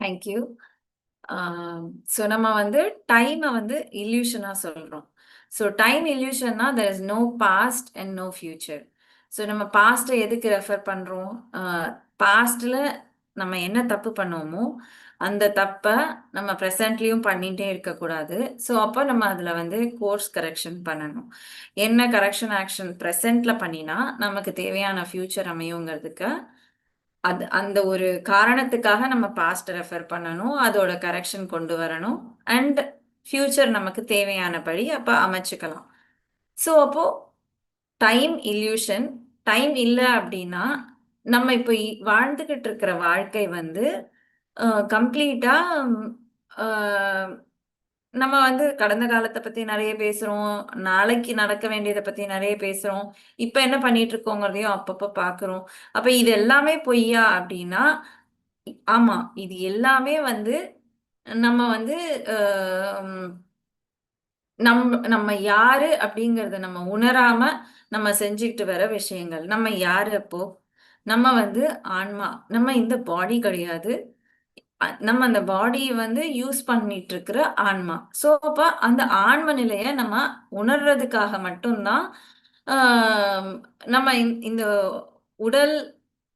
Thank you so நம்ம வந்து டைமை வந்து இல்யூஷனாக சொல்கிறோம் so time இல்யூஷன்னா there is no past and no future so நம்ம பாஸ்ட்டை எதுக்கு ரெஃபர் பண்ணுறோம் பாஸ்டில் நம்ம என்ன தப்பு பண்ணுவோமோ அந்த தப்பை நம்ம ப்ரெசண்ட்லேயும் பண்ணிகிட்டே இருக்கக்கூடாது. ஸோ அப்போ நம்ம அதில் வந்து கோர்ஸ் கரெக்ஷன் பண்ணணும். என்ன கரெக்ஷன் ஆக்ஷன் ப்ரெசண்ட்டில் பண்ணினா நமக்கு தேவையான ஃப்யூச்சர் அமையுங்கிறதுக்கு அது அந்த ஒரு காரணத்துக்காக நம்ம பாஸ்ட் ரெஃபர் பண்ணணும் அதோட கரெக்ஷன் கொண்டு வரணும் அண்ட் ஃபியூச்சர் நமக்கு தேவையானபடி அப்போ அமைச்சுக்கலாம். ஸோ அப்போ டைம் இல்யூஷன் டைம் இல்லை அப்படின்னா நம்ம இப்போ வாழ்ந்துக்கிட்டு இருக்கிற வாழ்க்கை வந்து கம்ப்ளீட்டாக நம்ம வந்து கடந்த காலத்தை பத்தி நிறைய பேசுறோம். நாளைக்கு நடக்க வேண்டியதை பத்தி நிறைய பேசுறோம். இப்ப என்ன பண்ணிட்டு இருக்கோங்கிறதையும் அப்பப்ப பாக்குறோம். அப்ப இது எல்லாமே பொய்யா அப்படின்னா ஆமா இது எல்லாமே வந்து நம்ம வந்து நம் நம்ம யாரு அப்படிங்கறத நம்ம உணராம நம்ம செஞ்சுக்கிட்டு வர விஷயங்கள். நம்ம யாரு அப்போ? நம்ம வந்து ஆன்மா. நம்ம இந்த பாடி கிடையாது. நம்ம அந்த பாடியை வந்து யூஸ் பண்ணிட்டு இருக்கிற ஆன்மா. ஸோ அப்போ அந்த ஆன்ம நிலையை நம்ம உணர்றதுக்காக மட்டும்தான் நம்ம இந்த உடல்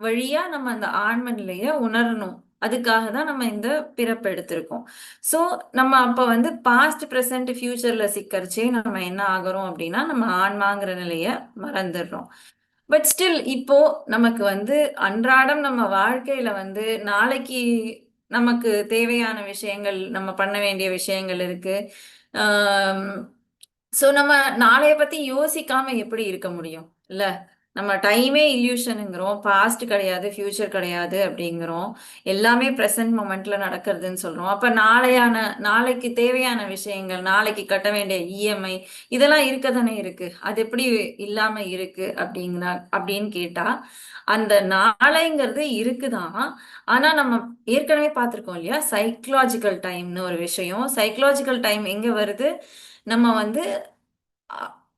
வழியா நம்ம அந்த ஆன்ம நிலையை உணரணும். அதுக்காக தான் நம்ம இந்த பிறப்பு எடுத்திருக்கோம். ஸோ நம்ம அப்போ வந்து பாஸ்ட் ப்ரெசன்ட் ஃபியூச்சர்ல சிக்கரிச்சே நம்ம என்ன ஆகிறோம் அப்படின்னா நம்ம ஆன்மாங்கிற நிலையை மறந்துடுறோம். பட் ஸ்டில் இப்போ நமக்கு வந்து அன்றாடம் நம்ம வாழ்க்கையில வந்து நாளைக்கு நமக்கு தேவையான விஷயங்கள் நம்ம பண்ண வேண்டிய விஷயங்கள் இருக்கு. ஸோ நம்ம நாளைய பத்தி யோசிக்காம எப்படி இருக்க முடியும்? இல்லை? நம்ம டைமே இல்யூஷனுங்கிறோம் பாஸ்ட் கிடையாது ஃபியூச்சர் கிடையாது அப்படிங்கிறோம். எல்லாமே ப்ரெசன்ட் மொமெண்ட்ல நடக்கிறதுன்னு சொல்றோம். அப்ப நாளையான நாளைக்கு தேவையான விஷயங்கள் நாளைக்கு கட்ட வேண்டிய இஎம்ஐ இதெல்லாம் இருக்க தானே இருக்கு. அது எப்படி இல்லாம இருக்கு அப்படிங்கிற அப்படின்னு கேட்டா அந்த நாளைங்கிறது இருக்குதான் ஆனா நம்ம ஏற்கனவே பார்த்துருக்கோம் இல்லையா? சைக்கலாஜிக்கல் டைம்னு ஒரு விஷயம். சைக்கலாஜிக்கல் டைம் எங்க வருது? நம்ம வந்து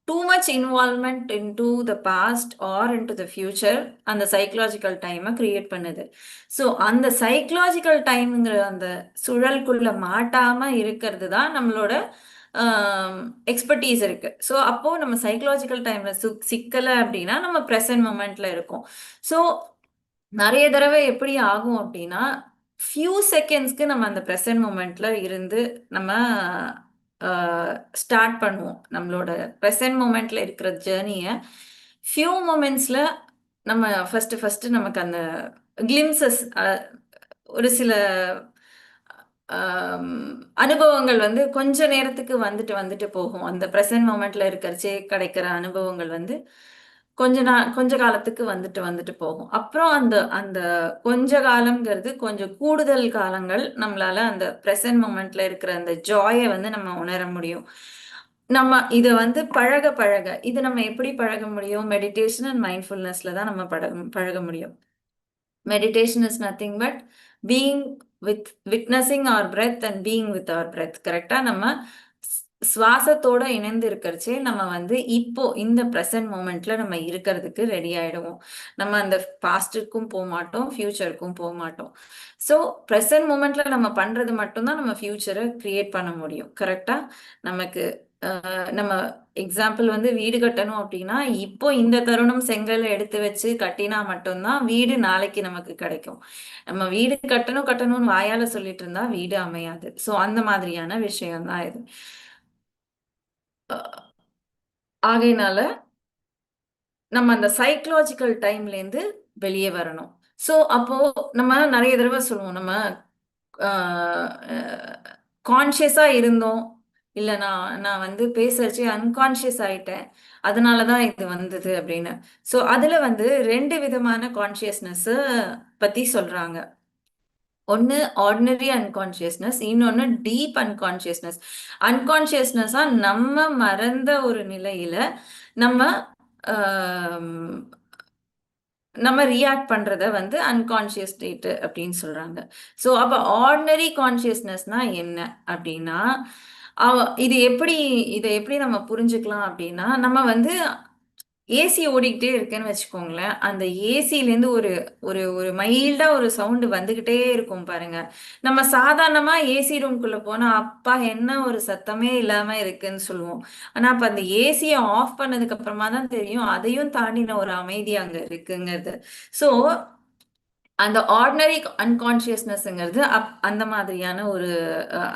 too much involvement into the past or into the future அந்த சைக்கலாஜிக்கல் டைமை கிரியேட் பண்ணுது. ஸோ அந்த சைக்கலாஜிக்கல் டைம்ங்கிற அந்த சுழல்குள்ள மாட்டாம இருக்கிறது தான் நம்மளோட எக்ஸ்பர்டீஸ் இருக்கு. ஸோ அப்போ நம்ம சைக்கலாஜிக்கல் டைம்ல சு சிக்கலை அப்படின்னா நம்ம ப்ரெசன்ட் மூமெண்ட்ல இருக்கோம். ஸோ நிறைய தடவை எப்படி ஆகும் அப்படின்னா ஃபியூ செகண்ட்ஸ்க்கு நம்ம அந்த ப்ரெசன்ட் மூமெண்ட்ல இருந்து நம்ம ஸ்டார்ட் பண்ணுவோம் நம்மளோட ப்ரெசன்ட் மூமெண்ட்ல இருக்கிற ஜேர்னியை ஃபியூ மூமெண்ட்ஸில் நம்ம ஃபஸ்ட்டு ஃபஸ்ட்டு நமக்கு அந்த கிளிம்சஸ் ஒரு சில அனுபவங்கள் வந்து கொஞ்ச நேரத்துக்கு வந்துட்டு வந்துட்டு போகும். அந்த ப்ரெசன்ட் மூமெண்ட்ல இருக்கிறச்சே கிடைக்கிற அனுபவங்கள் வந்து கொஞ்ச நாள் கொஞ்ச காலத்துக்கு வந்துட்டு வந்துட்டு போகும். அப்புறம் அந்த அந்த கொஞ்ச காலம்ங்கிறது கொஞ்சம் கூடுதல் காலங்கள் நம்மளால அந்த ப்ரெசன்ட் மூமெண்ட்ல இருக்கிற அந்த ஜாயை வந்து நம்ம உணர முடியும். நம்ம இதை வந்து பழக பழக இது நம்ம எப்படி பழக முடியும்? மெடிடேஷன் அண்ட் மைண்ட்ஃபுல்னஸ்ல தான் நம்ம பழக பழக முடியும். Meditation is nothing but being with witnessing our breath and being with our breath கரெக்டாக நம்ம சுவாசத்தோட இணைந்து இருக்கிறச்சே நம்ம வந்து இப்போ இந்த ப்ரெசன்ட் மூமெண்ட்ல நம்ம இருக்கிறதுக்கு ரெடி ஆயிடுவோம். நம்ம அந்த பாஸ்டுக்கும் போக மாட்டோம் ஃபியூச்சருக்கும் போக மாட்டோம். ஸோ ப்ரெசன்ட் மூமெண்ட்ல நம்ம பண்றது மட்டும்தான் நம்ம ஃபியூச்சரை கிரியேட் பண்ண முடியும். கரெக்டா நமக்கு நம்ம எக்ஸாம்பிள் வந்து வீடு கட்டணும் அப்படின்னா இப்போ இந்த தருணம் செங்கல் எடுத்து வச்சு கட்டினா மட்டும்தான் வீடு நாளைக்கு நமக்கு கிடைக்கும். நம்ம வீடு கட்டணும் கட்டணும்னு வாயால சொல்லிட்டு இருந்தா வீடு அமையாது. ஸோ அந்த மாதிரியான விஷயம் தான் இது. ஆகையினால நம்ம அந்த சைக்கலாஜிக்கல் டைம்லேருந்து வெளியே வரணும். ஸோ அப்போ நம்ம நிறைய தடவை சொல்லுவோம் நம்ம கான்ஷியஸாக இருந்தோம். இல்லை நான் நான் வந்து பேசுறச்சு அன்கான்ஷியஸ் ஆயிட்டேன். அதனால தான் இது வந்தது அப்படின்னு. ஸோ அதில் வந்து ரெண்டு விதமான கான்ஷியஸ்னஸ்ஸை பற்றி சொல்கிறாங்க ஒன்று ஆர்டினரி அன்கான்ஷியஸ்னஸ் இன்னொன்று டீப் அன்கான்ஷியஸ்னஸ் அன்கான்ஷியஸ்னஸாக நம்ம மறந்த ஒரு நிலையில் நம்ம நம்ம ரியாக்ட் பண்ணுறத வந்து அன்கான்ஷியஸ் ஸ்டேட்டு அப்படின்னு சொல்கிறாங்க ஸோ அப்போ ஆர்டினரி கான்ஷியஸ்னஸ்னா என்ன அப்படின்னா இது எப்படி இதை எப்படி நம்ம புரிஞ்சுக்கலாம் அப்படின்னா நம்ம வந்து ஏசி ஓடிக்கிட்டே இருக்குன்னு வச்சுக்கோங்களேன். அந்த ஏசிலேருந்து ஒரு ஒரு ஒரு மைல்டா ஒரு சவுண்டு வந்துகிட்டே இருக்கும் பாருங்க. நம்ம சாதாரணமா ஏசி ரூம்குள்ள போனா அப்பா என்ன ஒரு சத்தமே இல்லாம இருக்குன்னு சொல்லுவோம். ஆனா அப்ப அந்த ஏசியை ஆஃப் பண்ணதுக்கு அப்புறமா தான் தெரியும் அதையும் தாண்டின ஒரு அமைதி அங்க இருக்குங்கிறது. ஸோ அந்த ஆர்டினரி அன்கான்ஷியஸ்னஸ்ங்கிறது அப் அந்த மாதிரியான ஒரு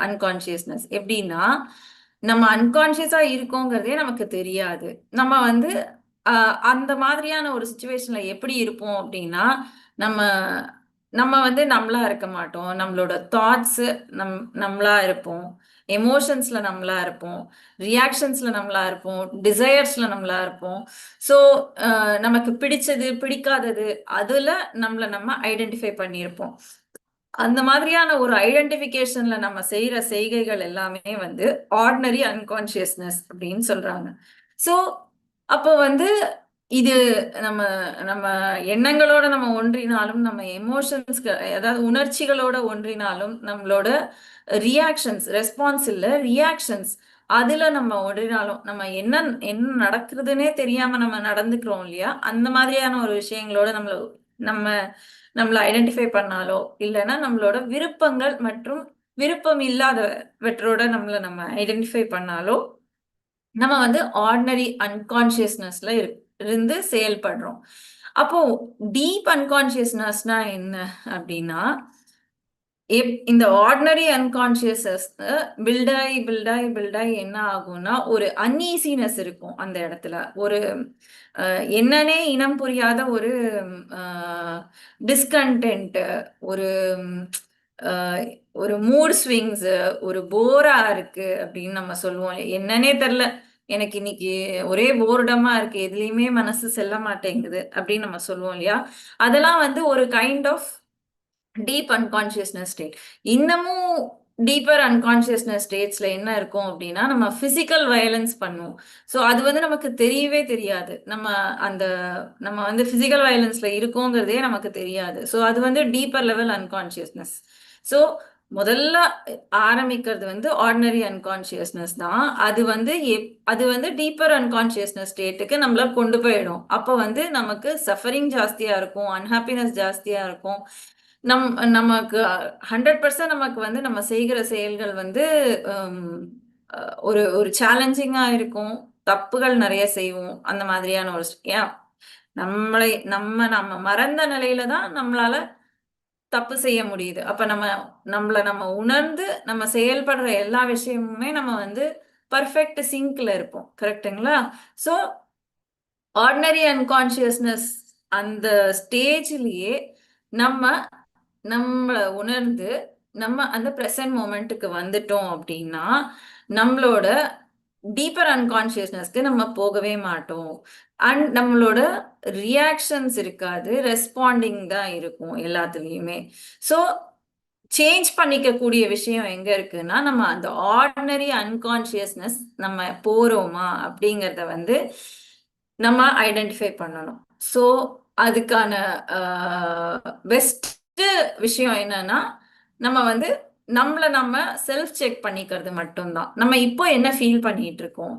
அன்கான்ஷியஸ்னஸ் எப்படின்னா நம்ம அன்கான்ஷியஸாக இருக்கோங்கிறதே நமக்கு தெரியாது. நம்ம வந்து அந்த மாதிரியான ஒரு சுச்சுவேஷன்ல எப்படி இருப்போம் அப்படின்னா நம்ம நம்ம வந்து நம்மளா இருக்க மாட்டோம். நம்மளோட தாட்ஸ் நம் நம்மளா இருப்போம். எமோஷன்ஸ்ல நம்மளா இருப்போம். ரியாக்ஷன்ஸ்ல நம்மளா இருப்போம். டிசையர்ஸ்ல நம்மளா இருப்போம். ஸோ நமக்கு பிடிச்சது பிடிக்காதது அதுல நம்மள நம்ம ஐடென்டிஃபை பண்ணியிருப்போம். அந்த மாதிரியான ஒரு ஐடென்டிஃபிகேஷன்ல நம்ம செய்யற செய்கைகள் எல்லாமே வந்து ஆர்டினரி அன்கான்சியஸ்னஸ் அப்படின்னு சொல்றாங்க. ஸோ அப்போ வந்து இது நம்ம நம்ம எண்ணங்களோட நம்ம ஒன்றினாலும் நம்ம எமோஷன்ஸ்க்கு அதாவது உணர்ச்சிகளோட ஒன்றினாலும் நம்மளோட ரியாக்ஷன்ஸ் ரெஸ்பான்ஸ் இல்லை ரியாக்ஷன்ஸ் அதுல நம்ம ஒன்றினாலும் நம்ம என்ன என்ன நடக்குதுன்னே தெரியாம நம்ம நடந்துக்கிறோம் இல்லையா? அந்த மாதிரியான ஒரு விஷயங்களோட நம்மள நம்ம நம்மளை ஐடென்டிஃபை பண்ணாலோ இல்லைன்னா நம்மளோட விருப்பங்கள் மற்றும் விருப்பம் இல்லாதவற்றோட நம்மளை நம்ம ஐடென்டிஃபை பண்ணாலோ நம்ம வந்து ஆர்டினரி அன்கான்சியஸ்னஸ்ல இருந்து செயல்படுறோம். அப்போ டீப் அன்கான்சியஸ்னஸ்னா என்ன அப்படின்னா இந்த ஆர்டினரி அன்கான்சியஸ்னஸ் பில்டாகி பில்டாகி பில்டாகி என்ன ஆகும்னா ஒரு அன்ஈசினஸ் இருக்கும் அந்த இடத்துல. ஒரு என்னன்னே இனம் புரியாத ஒரு டிஸ்கண்டென்ட் ஒரு ஒரு மூட் ஸ்விங்ஸ் ஒரு போரா இருக்கு அப்படின்னு நம்ம சொல்லுவோம். என்னன்னே தெரில எனக்கு இன்னைக்கு ஒரே போர்டமா இருக்கு. எதுலேயுமே மனசு செல்ல மாட்டேங்குது அப்படின்னு நம்ம சொல்லுவோம் இல்லையா? அதெல்லாம் வந்து ஒரு kind of deep unconsciousness state இன்னமும் டீப்பர் அன்கான்சியஸ்னஸ் ஸ்டேட்ஸ்ல என்ன இருக்கும் அப்படின்னா நம்ம பிசிக்கல் வயலன்ஸ் பண்ணுவோம். ஸோ அது வந்து நமக்கு தெரியவே தெரியாது. நம்ம அந்த நம்ம வந்து பிசிக்கல் வயலன்ஸ்ல இருக்கோங்கிறதே நமக்கு தெரியாது. ஸோ அது வந்து டீப்பர் லெவல் அன்கான்சியஸ்னஸ் ஸோ முதல்ல ஆரம்பிக்கிறது வந்து ஆர்டினரி அன்கான்ஷியஸ்னஸ் தான். அது வந்து எப் அது வந்து டீப்பர் அன்கான்ஷியஸ்னஸ் ஸ்டேட்டுக்கு நம்மள கொண்டு போயிடும். அப்போ வந்து நமக்கு சஃபரிங் ஜாஸ்தியாக இருக்கும் அன்ஹாப்பினஸ் ஜாஸ்தியாக இருக்கும். நம் நமக்கு ஹண்ட்ரட் பர்சன்ட் நமக்கு வந்து நம்ம செய்கிற செயல்கள் வந்து ஒரு ஒரு சேலஞ்சிங்காக இருக்கும். தப்புகள் நிறைய செய்வோம். அந்த மாதிரியான ஒரு ஏன் நம்மளை நம்ம நம்ம மறந்த நிலையில தான் நம்மளால தப்பு செய்ய முடியுது. அப்ப நம்ம நம்மள நம்ம உணர்ந்து நம்ம செயல்படுற எல்லா விஷயமுமே நம்ம வந்து பர்ஃபெக்ட் சிங்க்ல இருப்போம். கரெக்டுங்களா ஸோ ஆர்டினரி அன்கான்சியஸ்னஸ் அந்த ஸ்டேஜ்லயே நம்ம நம்மளை உணர்ந்து நம்ம அந்த ப்ரெசன்ட் மூமெண்ட்டுக்கு வந்துட்டோம் அப்படின்னா நம்மளோட டீப்பர் அன்கான்சியஸ்னஸ்க்கு நம்ம போகவே மாட்டோம். அண்ட் நம்மளோட ரியாக்ஷன்ஸ் இருக்காது. ரெஸ்பாண்டிங் தான் இருக்கும் எல்லாத்துலேயுமே. ஸோ சேஞ்ச் பண்ணிக்கக்கூடிய விஷயம் எங்க இருக்குன்னா நம்ம அந்த ஆர்டினரி அன்கான்சியஸ்னஸ் நம்ம போறோமா அப்படிங்கிறத வந்து நம்ம ஐடென்டிஃபை பண்ணணும். ஸோ அதுக்கான பெஸ்ட் விஷயம் என்னன்னா நம்ம வந்து நம்மள நம்ம செல்ஃப் செக் பண்ணிக்கிறது மட்டும்தான். நம்ம இப்போ என்ன ஃபீல் பண்ணிட்டு இருக்கோம்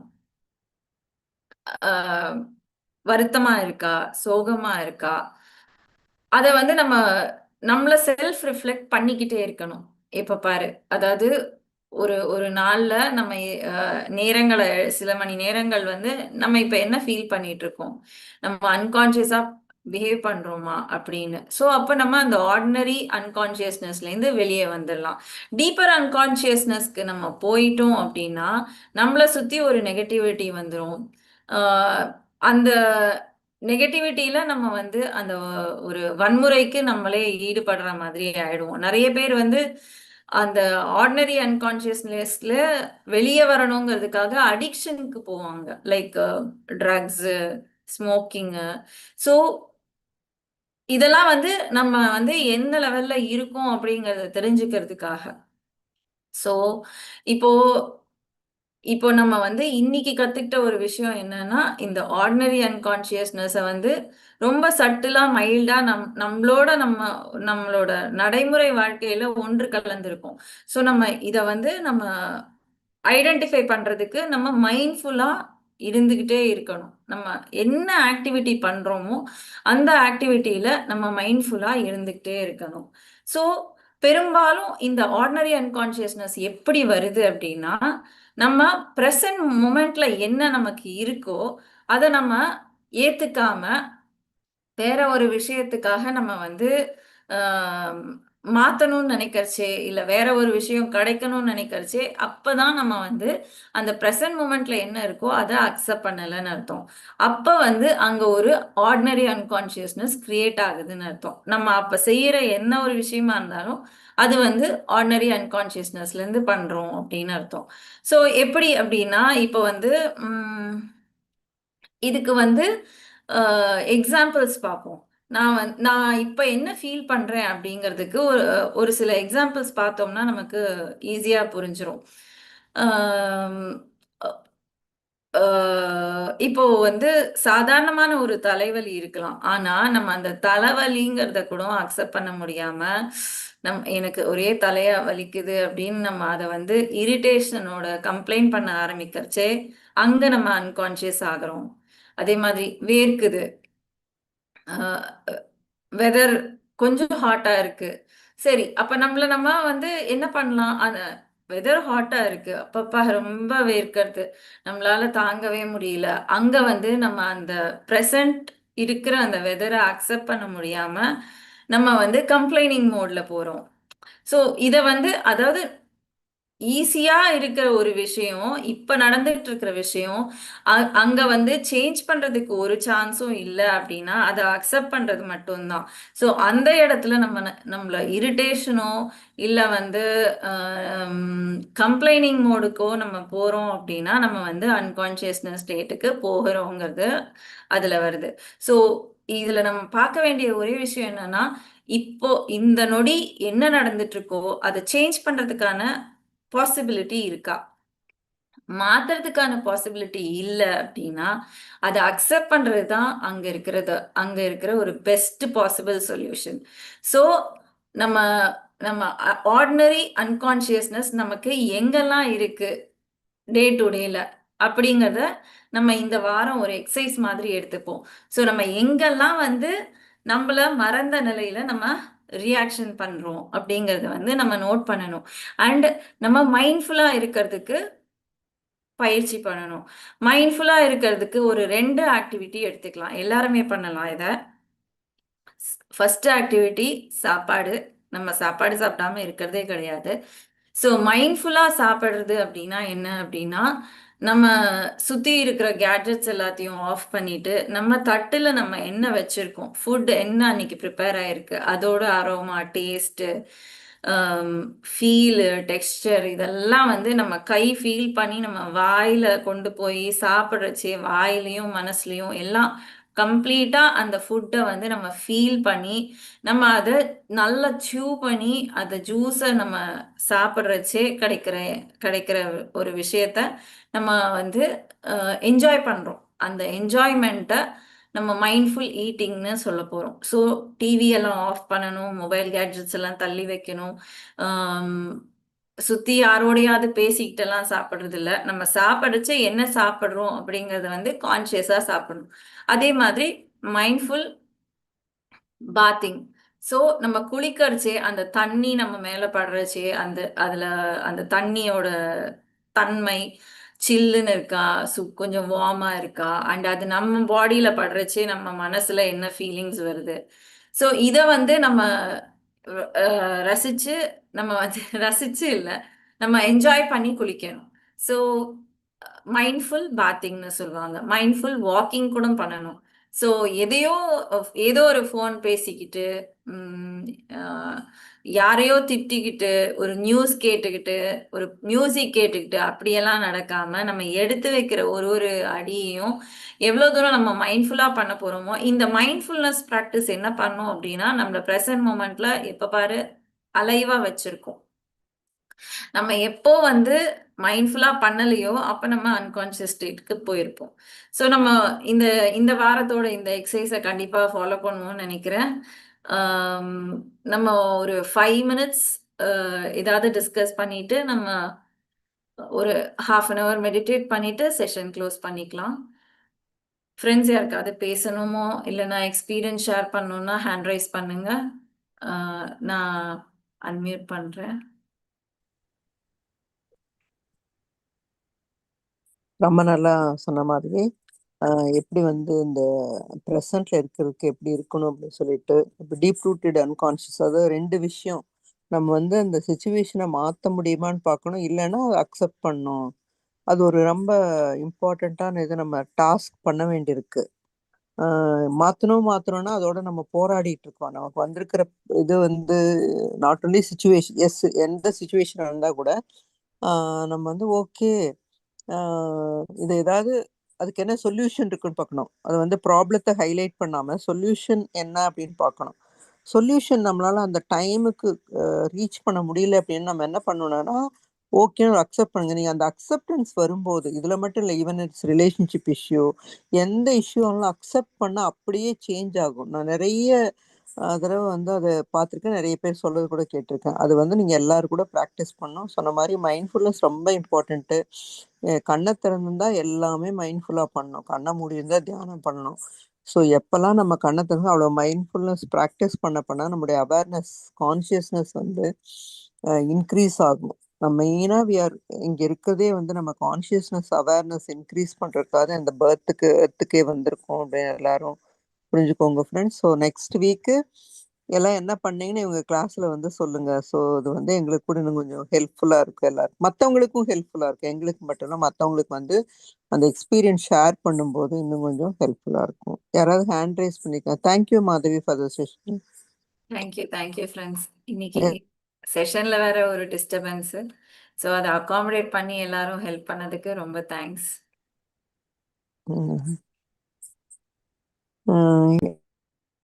வருத்தமா இருக்கா? சோகமா இருக்கா? அத வந்து நம்ம நம்மள செல்ஃப் ரிஃப்ளெக்ட் பண்ணிக்கிட்டே இருக்கணும். இப்ப பாரு அதாவது ஒரு ஒரு நாள்ல நம்ம நேரங்களை சில மணி நேரங்கள் வந்து நம்ம இப்ப என்ன ஃபீல் பண்ணிட்டு இருக்கோம் நம்ம அன்கான்சியஸா பிஹேவ் பண்றோமா அப்படின்னு. ஸோ அப்போ நம்ம அந்த ஆர்டினரி அன்கான்சியஸ்னஸ்லேருந்து வெளியே வந்துடலாம். டீப்பர் அன்கான்சியஸ்னஸ்க்கு நம்ம போயிட்டோம் அப்படின்னா நம்மளை சுற்றி ஒரு நெகட்டிவிட்டி வந்துடும் அந்த நெகட்டிவிட்டியில நம்ம வந்து அந்த ஒரு வன்முறைக்கு நம்மளே ஈடுபடுற மாதிரி ஆயிடுவோம். நிறைய பேர் வந்து அந்த ஆர்டினரி அன்கான்சியஸ்னஸ்ல வெளியே வரணுங்கிறதுக்காக அடிக்ஷனுக்கு போவாங்க. லைக் ட்ரக்ஸு ஸ்மோக்கிங்கு ஸோ இதெல்லாம் வந்து நம்ம வந்து எந்த லெவல்ல இருக்கோம் அப்படிங்கறத தெரிஞ்சுக்கிறதுக்காக. ஸோ இப்போ இப்போ நம்ம வந்து இன்னைக்கு கத்துக்கிட்ட ஒரு விஷயம் என்னன்னா இந்த ஆர்டினரி அன்கான்சியஸ்னஸை வந்து ரொம்ப சட்டிலா மைல்டா நம் நம்மளோட நம்ம நம்மளோட நடைமுறை வாழ்க்கையில ஒன்று கலந்துருக்கும். ஸோ நம்ம இதை வந்து நம்ம ஐடென்டிஃபை பண்றதுக்கு நம்ம மைண்ட்ஃபுல்லா இருந்துக்கிட்டே இருக்கணும். நம்ம என்ன ஆக்டிவிட்டி பண்ணுறோமோ அந்த ஆக்டிவிட்டியில் நம்ம மைண்ட்ஃபுல்லாக இருந்துக்கிட்டே இருக்கணும். ஸோ பெரும்பாலும் இந்த ஆர்டினரி அன்கான்ஷியஸ்னஸ் எப்படி வருது அப்படின்னா நம்ம ப்ரெசன்ட் மூமெண்ட்ல என்ன நமக்கு இருக்கோ அதை நம்ம ஏத்துக்காம வேற ஒரு விஷயத்துக்காக நம்ம வந்து மாற்றணும்னு நினைக்கிறச்சே இல்லை வேற ஒரு விஷயம் கிடைக்கணும்னு நினைக்கிறச்சே அப்பதான் நம்ம வந்து அந்த ப்ரெசன்ட் மூமெண்ட்ல என்ன இருக்கோ அதை அக்செப்ட் பண்ணலைன்னு அர்த்தம். அப்போ வந்து அங்கே ஒரு ஆர்டினரி அன்கான்ஷியஸ்னஸ் கிரியேட் ஆகுதுன்னு அர்த்தம். நம்ம அப்போ செய்கிற என்ன ஒரு விஷயமா இருந்தாலும் அது வந்து ஆர்டினரி அன்கான்ஷியஸ்னஸ்லேருந்து பண்ணுறோம் அப்படின்னு அர்த்தம். ஸோ எப்படி அப்படின்னா இப்போ வந்து இதுக்கு வந்து எக்ஸாம்பிள்ஸ் பார்ப்போம். நான் வந் நான் இப்போ என்ன ஃபீல் பண்ணுறேன் அப்படிங்கிறதுக்கு ஒரு ஒரு சில எக்ஸாம்பிள்ஸ் பார்த்தோம்னா நமக்கு ஈஸியாக புரிஞ்சிடும் இப்போ வந்து சாதாரணமான ஒரு தலைவலி இருக்கலாம். ஆனா நம்ம அந்த தலைவலிங்கிறத கூட அக்செப்ட் பண்ண முடியாம நம் எனக்கு ஒரே தலையா வலிக்குது அப்படின்னு நம்ம அதை வந்து இரிட்டேஷனோட கம்ப்ளைண்ட் பண்ண ஆரம்பிக்கிறச்சே அங்க நம்ம அன்கான்ஷியஸ் ஆகிறோம். அதே மாதிரி வேர்க்குது. வெதர் கொஞ்சம் ஹாட்டா இருக்கு. சரி அப்ப நம்மள நம்ம வந்து என்ன பண்ணலாம்? அந்த வெதர் ஹாட்டா இருக்கு. அப்பப்பா ரொம்ப வேர்க்கிறது. நம்மளால தாங்கவே முடியல. அங்க வந்து நம்ம அந்த ப்ரெசன்ட் இருக்கிற அந்த வெதரை அக்செப்ட் பண்ண முடியாம நம்ம வந்து கம்ப்ளைனிங் மோட்ல போறோம். ஸோ இதை வந்து அதாவது ஈஸியா இருக்கிற ஒரு விஷயம் இப்ப நடந்துட்டு இருக்கிற விஷயம் அங்க வந்து சேஞ்ச் பண்றதுக்கு ஒரு சான்ஸும் இல்லை அப்படின்னா அதை அக்செப்ட் பண்றது மட்டும்தான். ஸோ அந்த இடத்துல நம்ம நம்மள இரிட்டேஷனோ இல்லை வந்து கம்ப்ளைனிங் மோடுக்கோ நம்ம போறோம் அப்படின்னா நம்ம வந்து அன்கான்சியஸ்னஸ் ஸ்டேட்டுக்கு போகிறோங்கிறது அதுல வருது. ஸோ இதுல நம்ம பார்க்க வேண்டிய ஒரே விஷயம் என்னன்னா இப்போ இந்த நொடி என்ன நடந்துட்டு இருக்கோ அதை சேஞ்ச் பண்றதுக்கான பாசிபிலிட்டி இருக்கா? மாத்துறதுக்கான பாசிபிலிட்டி இல்லை அப்படின்னா அதை அக்செப்ட் பண்றது தான் அங்க இருக்கிறது அங்க இருக்கிற ஒரு பெஸ்ட் பாசிபிள் சொல்யூஷன் ஸோ நம்ம நம்ம ஆர்டினரி அன்கான்சியஸ்னஸ் நமக்கு எங்கெல்லாம் இருக்கு? டே டு டேல அப்படிங்கிறத நம்ம இந்த வாரம் ஒரு எக்ஸசைஸ் மாதிரி எடுத்துப்போம். ஸோ நம்ம எங்கெல்லாம் வந்து நம்மள மறந்த நிலையில நம்ம ரியாக்ஷன் பண்ணுறோம் அப்படிங்கிறத வந்து நம்ம நோட் பண்ணணும். அண்ட் நம்ம மைண்ட்ஃபுல்லாக இருக்கிறதுக்கு பயிற்சி பண்ணணும். மைண்ட்ஃபுல்லாக இருக்கிறதுக்கு ஒரு ரெண்டு ஆக்டிவிட்டி எடுத்துக்கலாம். எல்லாருமே பண்ணலாம் இதை. ஃபஸ்ட் ஆக்டிவிட்டி சாப்பாடு. நம்ம சாப்பாடு சாப்பிடாம இருக்கிறதே கிடையாது. ஸோ மைண்ட்ஃபுல்லாக சாப்பிட்றது அப்படின்னா என்ன அப்படின்னா நம்ம சுற்றி இருக்கிற கேட்ஜெட்ஸ் எல்லாத்தையும் ஆஃப் பண்ணிட்டு நம்ம தட்டில் நம்ம என்ன வச்சுருக்கோம்? ஃபுட் என்ன அன்னைக்கு ப்ரிப்பேர் ஆகிருக்கு அதோட அரோமா டேஸ்ட்டு ஃபீலு டெக்ஸ்டர் இதெல்லாம் வந்து நம்ம கை ஃபீல் பண்ணி நம்ம வாயில் கொண்டு போய் சாப்பிட்றச்சே வாயிலையும் மனசுலையும் எல்லாம் கம்ப்ளீட்டாக அந்த ஃபுட்டை வந்து நம்ம ஃபீல் பண்ணி நம்ம அதை நல்லா சியூ பண்ணி அந்த ஜூஸை நம்ம சாப்பிட்றச்சே கிடைக்கிற கிடைக்கிற ஒரு விஷயத்த நம்ம வந்து என்ஜாய் பண்ணுறோம் அந்த என்ஜாய்மெண்ட்டை நம்ம மைண்ட்ஃபுல் ஈட்டிங்னு சொல்ல போகிறோம் ஸோ டிவி எல்லாம் ஆஃப் பண்ணணும் மொபைல் கேட்ஜெட்ஸ் எல்லாம் தள்ளி வைக்கணும். சுற்றி யாரோடையாவது பேசிக்கிட்டெல்லாம் சாப்பிடுறது இல்ல நம்ம சாப்பிடுச்ச என்ன சாப்பிட்றோம் அப்படிங்கறத வந்து கான்சியஸா சாப்பிடணும். அதே மாதிரி மைண்ட்ஃபுல் பாத்திங் ஸோ நம்ம குளிக்கிறச்சே அந்த தண்ணி நம்ம மேலே படுறச்சே அந்த அதில் அந்த தண்ணியோட தன்மை சில்லுன்னு இருக்கா சு கொஞ்சம் வார்மாக இருக்கா அண்ட் அது நம்ம பாடியில் படுறச்சே நம்ம மனசில் என்ன ஃபீலிங்ஸ் வருது. ஸோ இதை வந்து நம்ம ரசித்து நம்ம வந்து ரசித்து இல்லை நம்ம என்ஜாய் பண்ணி குளிக்கணும். ஸோ மைண்ட்ஃபுல் பாத்திங்னு சொல்லுவாங்க. மைண்ட்ஃபுல் வாக்கிங் கூட பண்ணணும். ஸோ எதையோ ஏதோ ஒரு ஃபோன் பேசிக்கிட்டு யாரையோ திட்டிக்கிட்டு ஒரு நியூஸ் கேட்டுக்கிட்டு ஒரு மியூசிக் கேட்டுக்கிட்டு அப்படியெல்லாம் நடக்காம நம்ம எடுத்து வைக்கிற ஒரு ஒரு அடியையும் எவ்வளோ தூரம் நம்ம மைண்ட்ஃபுல்லாக பண்ண போகிறோமோ இந்த மைண்ட்ஃபுல்னஸ் ப்ராக்டிஸ் என்ன பண்ணோம் அப்படின்னா நம்மளை ப்ரெசன்ட் மூமெண்ட்டில் எப்போ பாரு அலைவாக வச்சுருக்கோம். நம்ம எப்போ வந்து மைண்ட்ஃபுல்லாக பண்ணலையோ அப்போ நம்ம அன்கான்சியஸ் ஸ்டேட்டுக்கு போயிருப்போம். ஸோ நம்ம இந்த இந்த வாரத்தோட இந்த எக்ஸசைஸை கண்டிப்பாக ஃபாலோ பண்ணுவோம்னு நினைக்கிறேன். நம்ம ஒரு ஃபைவ் மினிட்ஸ் ஏதாவது டிஸ்கஸ் பண்ணிட்டு நம்ம ஒரு ஹாஃப் அன் ஹவர் மெடிடேட் பண்ணிட்டு செஷன் க்ளோஸ் பண்ணிக்கலாம். ஃப்ரெண்ட்ஸ் யாருக்காவது பேசணுமோ இல்லைன்னா எக்ஸ்பீரியன்ஸ் ஷேர் பண்ணணுன்னா ஹேண்ட் ரைஸ் பண்ணுங்க. நான் அன்மியூட் பண்றேன். ரொம்ப நல்லா சொன்ன மாதிரி ஆஹ் எப்படி வந்து இந்த ப்ரெசண்ட்ல இருக்கிறதுக்கு எப்படி இருக்கணும் அப்படின்னு சொல்லிட்டு இப்போ டீப் ரூட்டட் அன்கான்ஷியஸ் அதாவது ரெண்டு விஷயம். நம்ம வந்து அந்த சுச்சுவேஷனை மாற்ற முடியுமான்னு பார்க்கணும். இல்லைன்னா அதை அக்செப்ட் பண்ணணும். அது ஒரு ரொம்ப இம்பார்ட்டண்ட்டான இது நம்ம டாஸ்க் பண்ண வேண்டியிருக்கு. மாற்றணும் மாத்தணும் மாத்தணும்னா அதோட நம்ம போராடிட்டு இருக்கோம். நமக்கு வந்திருக்கிற இது வந்து நாட் ஒன்லி சுச்சுவேஷன் எஸ் எந்த சுச்சுவேஷன் இருந்தா கூட நம்ம வந்து ஓகே இது ஏதாவது அதுக்கு என்ன சொல்யூஷன் இருக்குன்னு பார்க்கணும். அது வந்து ப்ராப்ளத்தை ஹைலைட் பண்ணாம சொல்யூஷன் என்ன அப்படின்னு பார்க்கணும். சொல்யூஷன் நம்மளால அந்த டைமுக்கு ரீச் பண்ண முடியல அப்படின்னு நம்ம என்ன பண்ணணும்னா ஓகே அக்செப்ட் பண்ணுங்க நீங்கள் அந்த அக்செப்டன்ஸ் வரும்போது இதில் மட்டும் இல்லை ஈவன் இட்ஸ் ரிலேஷன்ஷிப் இஷ்யூ எந்த இஷ்யூ ஆனாலும் அக்செப்ட் பண்ணால் அப்படியே சேஞ்ச் ஆகும். நான் நிறைய தடவை வந்து அதை பார்த்துருக்கேன். நிறைய பேர் சொல்கிறது கூட கேட்டிருக்கேன். அது வந்து நீங்கள் எல்லோரும் கூட ப்ராக்டிஸ் பண்ணணும். சொன்ன மாதிரி மைண்ட்ஃபுல்னஸ் ரொம்ப இம்பார்ட்டண்ட்டு கண்ணை திறந்திருந்தா எல்லாமே மைண்ட்ஃபுல்லாக பண்ணணும். கண்ணை மூடி தியானம் பண்ணணும். ஸோ எப்போல்லாம் நம்ம கண்ணை திறந்து அவ்வளோ மைண்ட்ஃபுல்னஸ் ப்ராக்டிஸ் பண்ண பண்ணால் நம்முடைய அவேர்னஸ் கான்சியஸ்னஸ் வந்து இன்க்ரீஸ் ஆகும். நம்ம மெயினாக வி ஆர் இங்கே இருக்கிறதே வந்து நம்ம கான்ஷியஸ்னஸ் அவேர்னஸ் இன்க்ரீஸ் பண்ணுறதுக்காக இந்த பர்த்துக்கு எர்த்துக்கே வந்திருக்கோம் அப்படின்னு எல்லாரும் புரிஞ்சுக்கோங்க ஃப்ரெண்ட்ஸ் ஸோ நெக்ஸ்ட் வீக்கு எல்லாம் என்ன பண்ணீங்கன்னு இவங்க கிளாஸ்ல வந்து சொல்லுங்க. ஸோ இது வந்து எங்களுக்கு கூட இன்னும் கொஞ்சம் ஹெல்ப்ஃபுல்லா இருக்கும் எல்லாருக்கும். மற்றவங்களுக்கும் ஹெல்ப்ஃபுல்லா இருக்கும் எங்களுக்கு மட்டும் இல்லை மற்றவங்களுக்கு வந்து அந்த எக்ஸ்பீரியன்ஸ் ஷேர் பண்ணும்போது இன்னும் கொஞ்சம் ஹெல்ப்ஃபுல்லா இருக்கும். யாராவது ஹேண்ட் ரைஸ் பண்ணிக்கலாம் thank you Madhavi for the session thank you thank you friends இன்னைக்கு செஷன்ல வேற ஒரு டிஸ்டர்பன்ஸ் ஸோ அதை அகாமடேட் பண்ணி எல்லாரும் ஹெல்ப் பண்ணதுக்கு ரொம்ப தேங்க்ஸ்